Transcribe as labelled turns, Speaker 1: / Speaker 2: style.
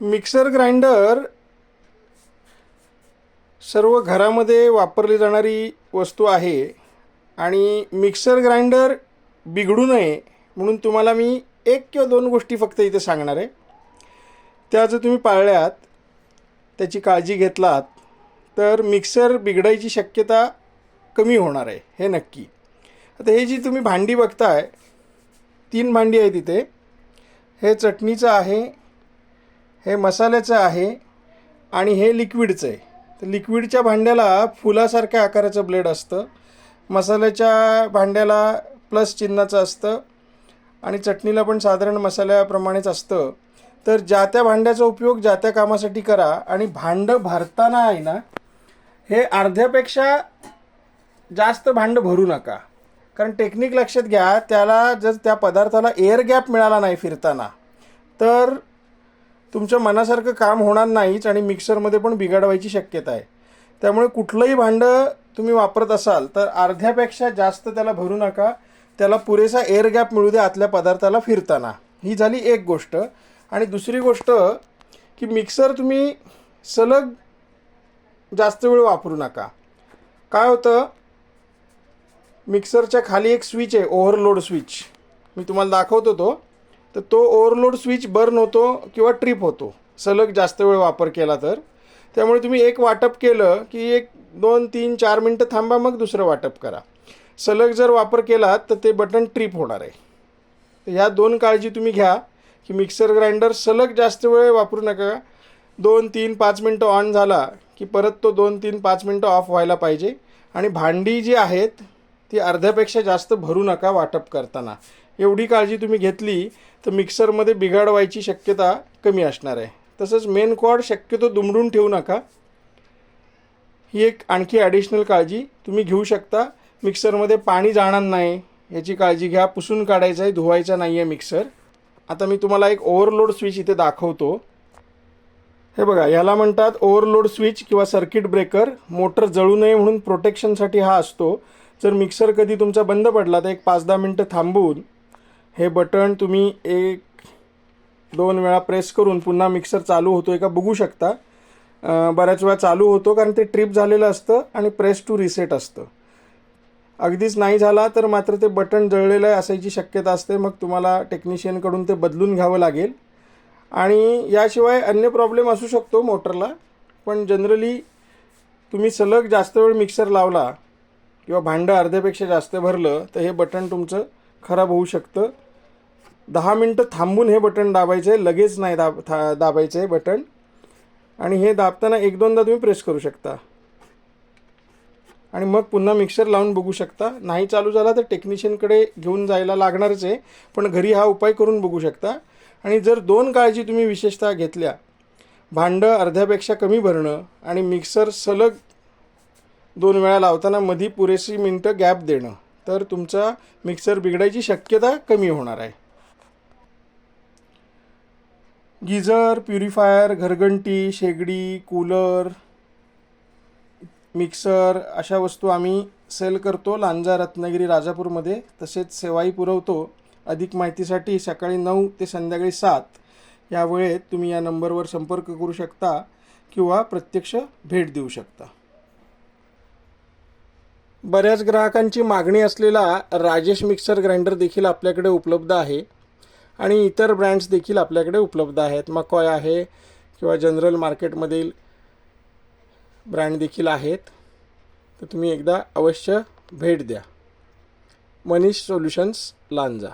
Speaker 1: Mixer grinder सर्व घरामध्ये वापरली जाणारी वस्तू आहे आणि मिक्सर ग्राइंडर बिघडू नये म्हणून तुम्हाला मी एक किंवा दोन गोष्टी फक्त इथे सांगणार आहे. त्या जर तुम्ही पाळल्यात त्याची काळजी घेतलात तर मिक्सर बिघडायची शक्यता कमी होणार आहे हे नक्की. आता हे जी तुम्ही भांडी बघताय तीन भांडी आहेत इथे. हे चटणीचं आहे हे मसाल्याचं आहे आणि हे लिक्विडचं आहे. तर लिक्विडच्या भांड्याला फुलासारख्या आकाराचं ब्लेड असतं. मसाल्याच्या भांड्याला प्लस चिन्हाचं असतं. आणि चटणीला पण साधारण मसाल्याप्रमाणेच असतं. तर ज्या त्या भांड्याचा उपयोग ज्या त्या कामासाठी करा आणि भांडं भरताना आहे ना हे अर्ध्यापेक्षा जास्त भांडं भरू नका. कारण टेक्निक लक्षात घ्या त्याला जर त्या पदार्थाला एअर गॅप मिळाला नाही फिरताना तर तुमच्या मनासारखं काम होणार नाहीच आणि मिक्सरमध्ये पण बिघडवायची शक्यता आहे. त्यामुळे कुठलंही भांडं तुम्ही वापरत असाल तर अर्ध्यापेक्षा जास्त त्याला भरू नका. त्याला पुरेसा एअर गॅप मिळू द्या आतल्या पदार्थाला फिरताना. ही झाली एक गोष्ट. आणि दुसरी गोष्ट की मिक्सर तुम्ही सलग जास्त वेळ वापरू नका. काय होतं? मिक्सरच्या खाली एक स्विच आहे ओव्हरलोड स्विच मी तुम्हाला दाखवतो तो तर तो ओव्हरलोड स्विच बर्न होतो किंवा ट्रिप होतो. सलग जास्त वेळ वापर केला तर. त्यामुळे तुम्ही एक वाटप केलं की एक दोन तीन चार मिनटं थांबा मग दुसरं वाटप करा. सलग जर वापर केला तर ते बटन ट्रिप होणार आहे. तर ह्या दोन काळजी तुम्ही घ्या की मिक्सर ग्राइंडर सलग जास्त वेळ वापरू नका. दोन तीन पाच मिनटं ऑन झाला की परत तो दोन तीन पाच मिनटं ऑफ व्हायला पाहिजे. आणि भांडी जी आहेत ती अर्ध्यापेक्षा जास्त भरू नका वाटप करताना. एवढी काळजी तुम्ही घेतली तर मिक्सरमध्ये बिघाड व्हायची शक्यता कमी असणार आहे. तसंच मेन कॉड शक्यतो दुमडून ठेवू नका. ही एक आणखी ॲडिशनल काळजी तुम्ही घेऊ शकता. मिक्सरमध्ये पाणी जाणार नाही याची काळजी घ्या. पुसून काढायचं आहे धुवायचा नाही आहे मिक्सर. आता मी तुम्हाला एक ओव्हरलोड स्विच इथे दाखवतो. हे बघा याला म्हणतात ओव्हरलोड स्विच किंवा सर्किट ब्रेकर मोटर जळू नये म्हणून प्रोटेक्शनसाठी हा असतो. जर मिक्सर कधी तुमचा बंद पडला तर एक पाच दहा मिनटं थांबवून हे बटन तुम्ही एक दोन वेळा प्रेस करून पुन्हा मिक्सर चालू होतो आहे का बघू शकता. बऱ्याच वेळा चालू होतो कारण ते ट्रिप झालेलं असतं आणि प्रेस टू रिसेट असतं. अगदीच नाही झाला तर मात्र ते बटन जळलेलं असायची शक्यता असते मग तुम्हाला टेक्निशियनकडून ते बदलून घ्यावं लागेल. आणि याशिवाय अन्य प्रॉब्लेम असू शकतो मोटरला पण जनरली तुम्ही सलग जास्त वेळ मिक्सर लावला किंवा भांडं अर्ध्यापेक्षा जास्त भरलं तर हे बटन तुमचं खराब होऊ शकतं. दहा मिनटं थांबून हे बटन दाबायचे लगेच नाही दाब था दाबायचे बटन आणि हे दाबताना एक दोनदा तुम्ही प्रेस करू शकता. आणि मग पुन्हा मिक्सर लावून बघू शकता. नाही चालू झाला तर टेक्निशियनकडे घेऊन जायला लागणारच आहे पण घरी हा उपाय करून बघू शकता. आणि जर दोन काळजी तुम्ही विशेषतः घेतल्या भांडं अर्ध्यापेक्षा कमी भरणं आणि मिक्सर सलग दोन वेळा लावताना मधी पुरेशी मिनटं गॅप देणं तर तुमचा मिक्सर बिघडायची शक्यता कमी होणार आहे. गिझर प्युरिफायर घरघंटी शेगडी कूलर मिक्सर अशा वस्तू आम्ही सेल करतो लांजा रत्नागिरी राजापूरमध्ये. तसेच सेवाही पुरवतो. अधिक माहितीसाठी सकाळी नऊ ते संध्याकाळी सात या वेळेत तुम्ही या नंबरवर संपर्क करू शकता किंवा प्रत्यक्ष भेट देऊ शकता. बऱ्याच ग्राहकांची मागणी असलेला राजेश मिक्सर ग्राइंडर देखील आपल्याकडे उपलब्ध आहे. आणि इतर ब्रँड्स देखील आपल्याकडे उपलब्ध आहेत. मकॉय आहे किंवा जनरल मार्केटमधील ब्रँड देखील आहेत. तर तुम्ही एकदा अवश्य भेट द्या. मनीष सोल्युशन्स लांजा.